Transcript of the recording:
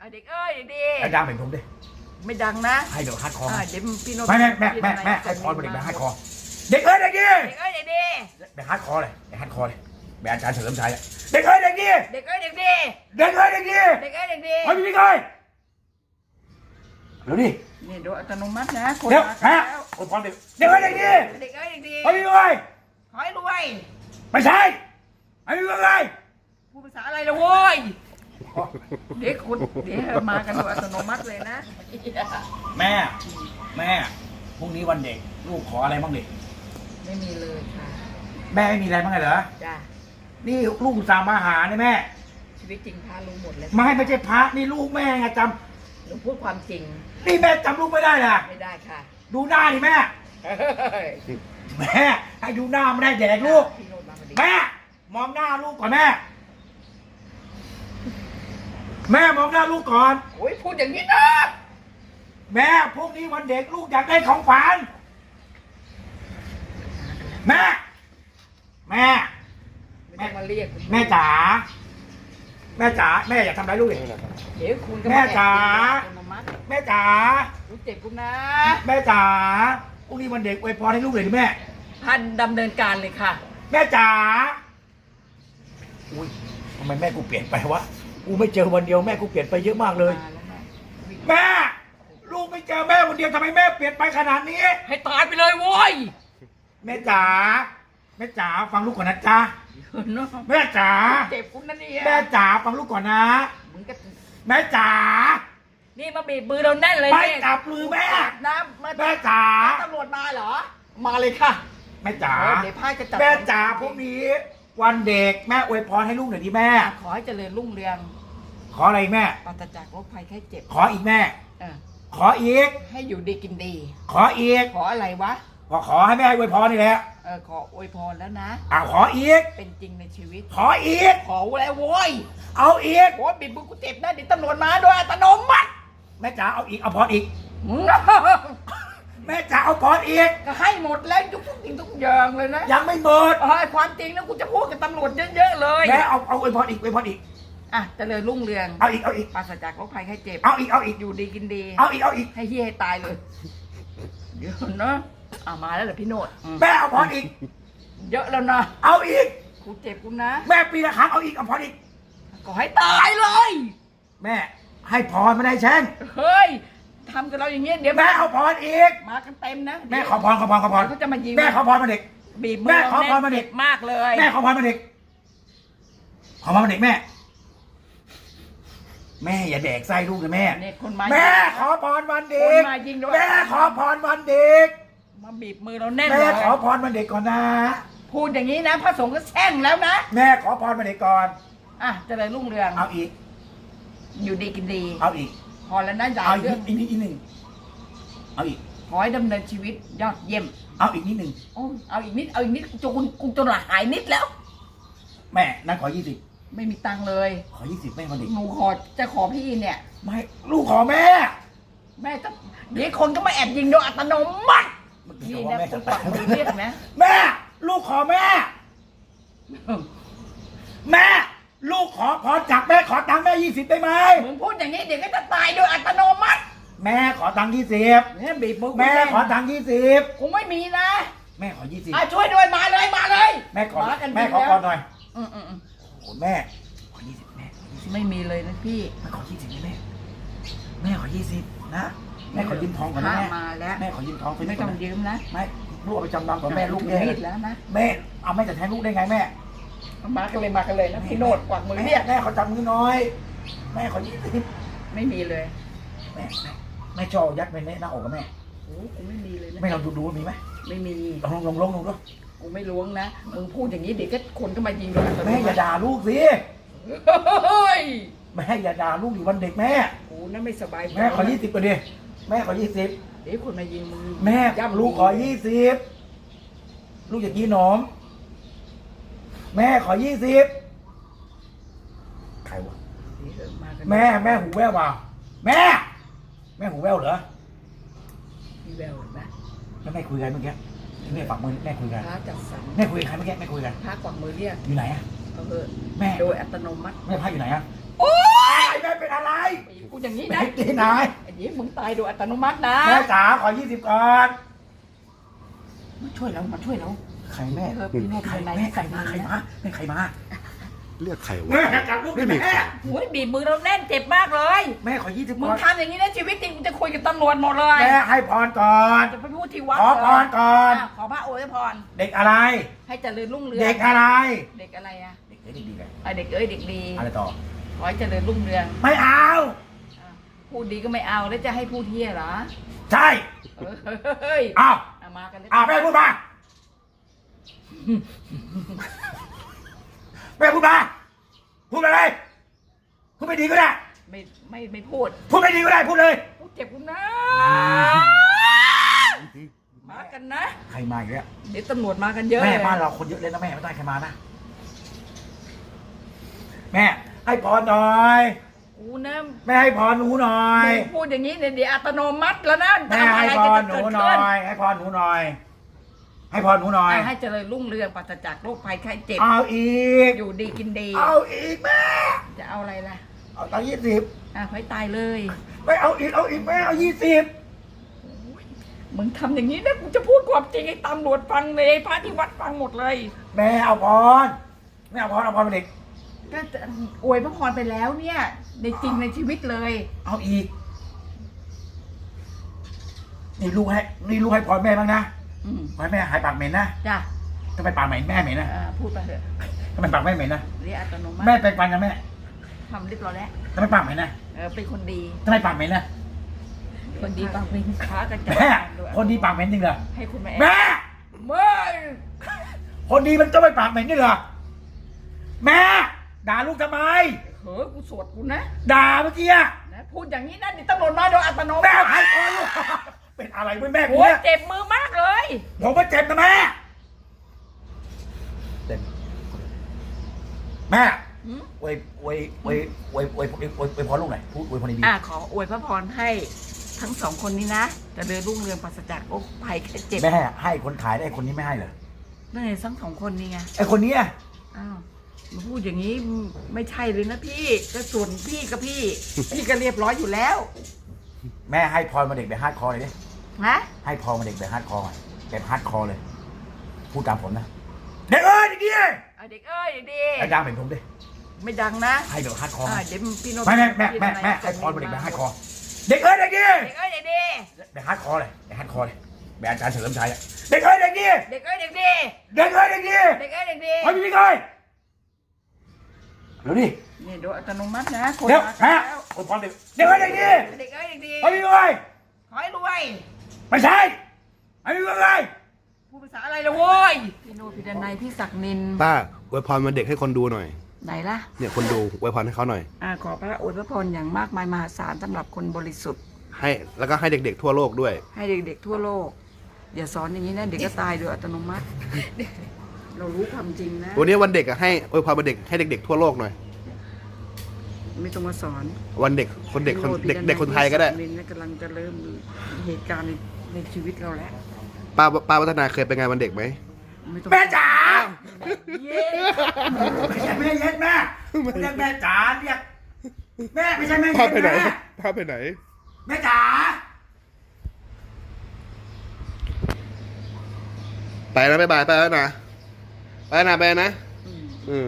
อะเด็กเอ้ยเด็กดีให้ดังเป็นผมดิไม่ดังนะให้เดี๋ยวฮัดคออ่าเดี๋ยวพี่โน้ตไม่แม่แม่แม่แม่ให้พรมาเด็กแม่ฮัดคอ เด็กเอ้ยเด็กดีเด็กเอ้ยเด็กดีแม่ฮัดคอเลยแม่ฮัดคอเลยแม่อาจารย์เฉลิมชัยอะเด็กเอ้ยเด็กดีเด็กเอ้ยเด็กดีเด็กเอ้ยเด็กดีเด็กเอ้ยเด็กดีเฮ้ยพี่ก้อยเร็วดินี่ดูอัตโนมัตินะคนเร็วมาฮะแล้วโอ้ยพรเด็กเด็กเอ้ยเด็กดีเด็กเอ้ยเด็กดีเฮ้ยพี่ก้อยขอให้รวยไม่ใช่ไอ้พี่ก้อยพูดภาษาอะไรละโว้ย เด็กคุณเดี๋ยวมากันโดยอัตโนมัติเลยนะ แม่ แม่พรุ่งนี้วันเด็ก ลูกขออะไรบ้างเด็กไม่มีเลยค่ะ แม่ไม่มีอะไรบ้างเหรอจ้านี่ลูกอุตสามมาหาเนี่ยแม่ ชีวิตจริงพารู้หมดเลยไม่ไม่ใช่พระนี่ลูกแม่ไงจหนูพูดความจริงำนี่แม่จำลูกไม่ได้ล่ะไม่ได้ค่ะดูหน้าดิแม่เฮ้ยแม่ให้ดูหน้าไม่ได้แดกลูก พี่โน้ตมาพอดีแม่ มองหน้าลูกก่อนแม่ แม่มองหน้าลูกก่อน โอ้ยพูดอย่างนี้นะแม่พรุ่งนี้วันเด็กลูกอยากได้ของขวัญแม่ แม่ ไม่ต้องมาเรียกแม่จ๋าแม่จ๋าแม่อยากทำอะไรลูกดิเดี๋ยวคุณก็แม่จ๋าอัตโนมัติแม่จ๋ารู้เจ็บคุณนะแม่จ๋าพรุ่งนี้วันเด็กอวยพรให้ลูกเลยดิแม่ท่านดำเนินการเลยค่ะ แม่จ๋าอุ้ยทำไมแม่กูเปลี่ยนไปวะ กูไม่เจอวันเดียวแม่กูเปลี่ยนไปเยอะมากเลยมาแล้วแม่แม่ ลูกไม่เจอแม่วันเดียวทำไมแม่เปลี่ยนไปขนาดนี้ ให้ตายไปเลยโว้ยแม่จ๋าแม่จ๋าฟังลูกก่อนนะจ๊ะเนาะแม่จ๋าเจ็บคุณนะเนี่ยแม่จ๋าฟังลูกก่อนนะ มึงก็แม่จ๋านี่มาบีบมือเราแน่นเลยไม่เนี่ยจับมือแม่ น้ำมาแม่จ๋าตำรวจมาเหรอ มาเลยค่ะแม่จ๋าเออเดี๋ยวพายจะจับ แม่จ๋าพรุ่งนี้ วันเด็กแม่อวยพรให้ลูกหน่อยดิแม่ ขอให้เจริญรุ่งเรือง ขออะไรอีกแม่ ปราศจากโรคภัยไข้เจ็บขออีกแม่ เออขออีก ให้อยู่ดีกินดี ขออีกขออะไรวะ ขอขอให้แม่อวยพรนี่แหละเออ ขออวยพรแล้วนะ อ่าขออีก เป็นจริงในชีวิต ขออีก ขอแล้วโว้ยเอาอีก โอ้ยบิดมือกูเจ็บนะเดี๋ยวตำรวจมาโดยอัตโนมัติแม่จ๋าเอาอีกเอาพรอีก มึง แม่จ๋าเอาพรอีก ก็ให้หมดแล้วทุกสิ่งทุกอย่างเลยนะยังไม่หมด เออความจริงนะกูจะพูดกับตำรวจเยอะๆเลยแม่เอาเอาไอวยพรอีกอวยพรอีก อะเจริญรุ่งเรืองเอาอีกเอาอีก ปราศจากโรคภัยไข้เจ็บเอาอีกเอาอีก อยู่ดีกินดี เอาอีกเอาอีก ให้เฮียให้ตายเลย เดี๋ยวนะอะมาแล้วเหรอพี่โนดอืมแม่เอาพรอีก เยอะแล้วนะเอาอีก กูเจ็บกูนะแม่ปีละครั้งเอาอีกเอาพรอีก ก็ให้ตายเลย แม่ให้พรไม่ได้แช่งเฮ้ย ทำกับเราอย่างเงี้ยเดี๋ยวแม่เอาพรอีก มากันเต็มนะแม่ขอพรขอพรขอพรเขาจะมายิงแม่ขอพรมาเด็ก บีบมืแม่อขอพรมาดิเจ็บมากเลยแม่ขอพรมาเด็ก ขอพรมาเด็กแม่ แม่อย่าแดกไส้ลูกนะแม่เนี่ยคนมาแม่ขอพรวันเด็คนกมายิงด้วยแม่ขอพรวันเด็กมาบีบมือเราแน่นแม่เลยขอพรวันเด็กก่อนนะพูดอย่างนี้นะพระสงฆ์ก็แช่งแล้วนะแม่ขอพรวันเด็กก่อนอะเจริญรุ่งเรืองเอาอีกอยู่ดีกินดี เอาอีก พอแล้วนะอย่าเอาอีกเรื่องนิดนิดนิดหนึ่งเอาอีกขอให้ดำเนินชีวิตยอดเยี่ยมเอาอีกนิดหนึ่งโอ้ยเอาอีกนิดเอาอีกนิดกูจนกูจนละหายนิดแล้ว แม่นั่นขอยี่สิบไม่มีตังค์เลย ขอยี่สิบแม่วันเด็กหนูขอจะขอพี่เนี่ย ไม่ลูกขอแม่แม่จะเดี๋ยวคนก็มาแอบยิงโดยอัตโนมัติ เมื่อกี้นี่บอกนะว่าแม่กูจะปัตากยมือเรียกนะ แม่ ลูกขอแม่แม่ ลูกขอพรจากแม่ขอตังค์แม่ยี่สิบได้ไหมมึงพูดอย่างนี้เดี๋ยวก็จะตายโดยอัตโนมัติแม่ขอตังค์ยี่สิบเนี่ยบีบมือกูแม่เล่นขอตังค์ยี่สิบกูไม่มีนะแม่ขอยี่สิบอะช่วยด้วยมาเลยมาเลยแม่ขอมากันแม่ขอจริงก่อนแล้วหน่อยอืมอืมอืมโอ้แม่ขอยี่สิบแม่ขอยี่สิบไม่มีเลยนะพี่แม่ขอยี่สิบแม่แม่ขอยี่สิบนะแม่ขอยืมทองก่อนนะข้าแม่มาแล้วแม่ขอยืมทองไปไม่นี่ก่ต้ออนงนะยืมนะ ไม่ลูกเอาไปจำนำก่อนแม่ลูกถืแย่อมีดแล้วนะ แม่เอาแม่จะแทงลูกได้ไงแม่ มากันเลยมากันเลยนะพี่โนดกวักมือแม่เรียกแม่ขอจับมือหน่อย แม่ขอยี่สิบไม่มีเลยแม่แม่แม่ชอบยัดไปในหน้าอกกับแม่โอ้กูไม่มีเลยนะแม่ลองดูดูว่ามีไหมไม่มีลองลองลองลองดูกูไม่ล้วงนะมึงพูดอย่างนี้เดี๋ยวก็คนก็มายิงโดนอัตโนแม่อย่ามัติด่าลูกสิเฮ้ยแม่อย่าด่าลูกดิวันเด็กแม่ กูน่าไม่สบายใจแม่ขอยี่สิบก่อนดิแม่ขอยี่สิบเดี๋ยวคนมายิงมึงแม่ย่ำลูกขอยี่สิบลูกอยากกินหนม แม่ขอยี่สิบใครวะเดี๋ยวเถอะากันแม่แม่หูแว่วเปล่าแม่ แม่หูแว่วเหรอมีแววนะแล้วแม่คุยกันเมื่อกี้ที่แม่ฝักมือแม่คุยกันพระจัดสรรแม่คุยกับใครเมื่อกี้แม่คุยกันพระกวักมือเรียกอยู่ไหนอะเอาเถอะแม่โดยอัตโนมัติแม่พักอยู่ไหนอะโอ้ยไอ้แม่เป็นอะไรไปอยู่พูดอย่างนี้แม่นะที่ไหนไอ้เดี๋ยวมึงตายโดยอัตโนมัตินะแม่จ๋าขอยี่สิบก่อนมาช่วยเรามาช่วยเรา ใครแม่เออพี่โน้ตใครเป็นไรแม่ใครใส่มามาใครมาแม่ใครมา เรียกใครวะแม่กลับลูกไม่มีแม่ ใครโอ้ยบีบมือเราแน่นเจ็บมากเลย แม่ขอยี่สิบมึงก่อนทำอย่างนี้นะชีวิตจริงกูจะคุยกับตำรวจหมดเลยแม่ให้พรก่อน จะไปพูดที่วัดขอพรก่อนะขอพระโอวยพร เด็กอะไร ให้เจริญรุ่งเรืองเด็กอะไร เด็กอะไรอะเด็กเด็กดีๆไงอะเด็กเอ้ยเด็กดีอะไรต่อ ขอให้เจริญรุ่งเรืองไม่เอา อะพูดดีก็ไม่เอาแล้วจะให้พูดเที่ยเหรอใช่เออเฮ้ยอ้าวเอามากันเลยอ้าวแม่พูดมา แม่พูดมา พูดอะไร พูดไม่ดีก็ได้ ไม่ไม่ไม่พูด พูดไม่ดีก็ได้ พูดเลย พูดเจ็บกูนะ มากันนะ ใครมาอีกแล้วเดี๋ยวตำรวจมากันเยอะแม่เลยบ้านเราคนเยอะเลยนะแม่ไม่ต้องให้ใครมานะ แม่ให้พรหน่อยกูนะแม่ให้พรหนูหน่อยมึงพูดอย่างนี้เดี๋ยวอัตโนมัติแล้วนะแม่ให้พรหนูหน่อย ให้พรหนูหน่อย ให้พรหนูหน่อย ให้เจริญรุ่งเรืองปราศจากโรคภัยไข้เจ็บ เอาอีก อยู่ดีกินดี เอาอีกแม่จะเอาอะไรล่ะ เอาตั้งยี่สิบอะให้ตายเลย ไม่เอาอีกเอาอีกแม่เอายี่สิบมึงทำอย่างนี้นะกูจะพูดความจริงให้ตำรวจฟังเลยพระที่วัดฟังหมดเลย แม่เอาพรแม่เอาพรเอาพรมาเด็กก็จะอวยพระพรไปแล้วเนี่ย ในจริงในชีวิตเลย เอาอีก นี่ลูกให้นี่ลูกให้พรแม่บ้างนะ อืมขอให้แม่หายปากเหม็นนะจ้ะทำไมปากเหม็นแม่เหม็นนะอ่าพูดไปเถอะทำไมปากแม่เหม็นนะเรียกอัตโนมัติแม่เป็นฟันนะแม่ทำเรียบร้อยแล้วทำไมปากเหม็นนะเออเป็นคนดีทำไมปากเหม็นนะคนดีบางเป็นค้ากันจัแม่ด้วยคนดีปากเหม็นจริงเหรอให้คุณแม่แม่เมื่อคนดีมันจะไม่ปากเหม็นด้วยเหรอแม่ด่าลูกทำไม เฮ้ยกูสวดกูนะด่าเมื่อกี้อะนะพูดอย่างนี้นะเดี๋ยวตำรวจมาโดยอัตโนแม่มัติ หายคอลูก เป็นอะไรไม่แม่กูโอ้ยเนี่ยเจ็บมือมากเลย ผมก็เจ็บนะแม่ เต็มแม่หืม อวยอวยอวยอวยอวยอวยอวยอวยพรลูกหน่อยพูดอวยพรดีๆอ่าขออวยพระพรให้ทั้งสองคนนี้นะเจะเดินรุ่งเรืองปราศจากโรคภัยไข้เจ็บแม่ให้คนขายได้ไอ้คนนี้ไม่ให้เหรอนั่นไงทั้งสองคนนี่ไง ไอ้คนเนี้ยอ้าวมาพูดอย่างนี้ไม่ใช่เลยนะพี่ก็ส่วนพี่กับพี่ พี่ก็เรียบร้อยอยู่แล้ว แม่ให้พรมาเด็กแบบฮาร์ดคอร์เลยดินะให้พรมาเด็กแบบฮาร์ดคอร์หน่อยแบบฮาร์ดคอร์เลย พูดตามผมนะ เด็กเอ้ยเด็กดีเอาเด็กเอ้ยเด็กดีไอ้ดังเป็นผมดิไม่ดังนะให้แบบฮาร์ดคอร์อ่าเดี๋ยวพี่โน้ตไม่แม่แม่แม่พี่แม่ทนายให้พรมาเด็กแบบฮาร์ดคอร์เด็กเอ้ยเด็กดีเด็กเอ้ยเด็กดีแบบฮาร์ดคอร์เลยแบบฮาร์ดคอร์เลยแบบอาจารย์เฉลิมชัยอะเด็กเอ้ยเด็กดีเด็กเอ้ยเด็กดีเด็กเอ้ยเด็กดีเด็กเอ้ยเด็กดีเฮ้ยพี่พี่ก้อยเร็วดิ นี่โดยอัตโนมัตินะคนเร็วมาฮะแล้วโอ้ยพรเด็กเด็กเอ้ยเด็กดีเด็กเอ้ยเด็กดีเฮ้ยพี่ก้อยขอให้รวยไม่ใช่ไอ้พี่ก้อยพูดภาษาอะไรละโว้ยพี่โน้ตพี่ดนัยพี่ศักดิ์นินต้าอวยพรมันเด็กให้คนดูหน่อย ไหนล่ะเนี่ยคนดูอวยพรให้เขาหน่อย อ่าขอพระอวยพระพรอย่างมากมายมหาศาลสำหรับคนบริสุทธิ์ ให้แล้วก็ให้เด็กๆทั่วโลกด้วย ให้เด็กๆทั่วโลก อย่าสอนอย่างนี้นะเด็กก็ตายโดยอัตโนมัติ เรารู้ความจริงนะวันนี้วันเด็กอะให้อวยพรวันเด็กให้เด็กๆทั่วโลกหน่อย ไม่ต้องมาสอนวันเด็กคนเด็กคนพี่โรจเด็กพี่เด็กคนไทยก็ได้พี่ศัดิ์นินกำลังจะเริ่มเหตุการณ์ในในชีวิตเราแล้วป้าป้าวัฒนาเคยไปงานวันเด็กไหมไม่ต้องแม่จ๋าเย้ไม่ใช่แม่เย็ดแม่เรียกแม่จ๋าเรียกแม่ไม่ใช่แม่ป้าเย็ดไปไหนแม่ป้าไปไหน แม่จ๋าไปนะบ๊ายบายไปแล้วนะไปแล้วนะไปแล้วนะอืมอืม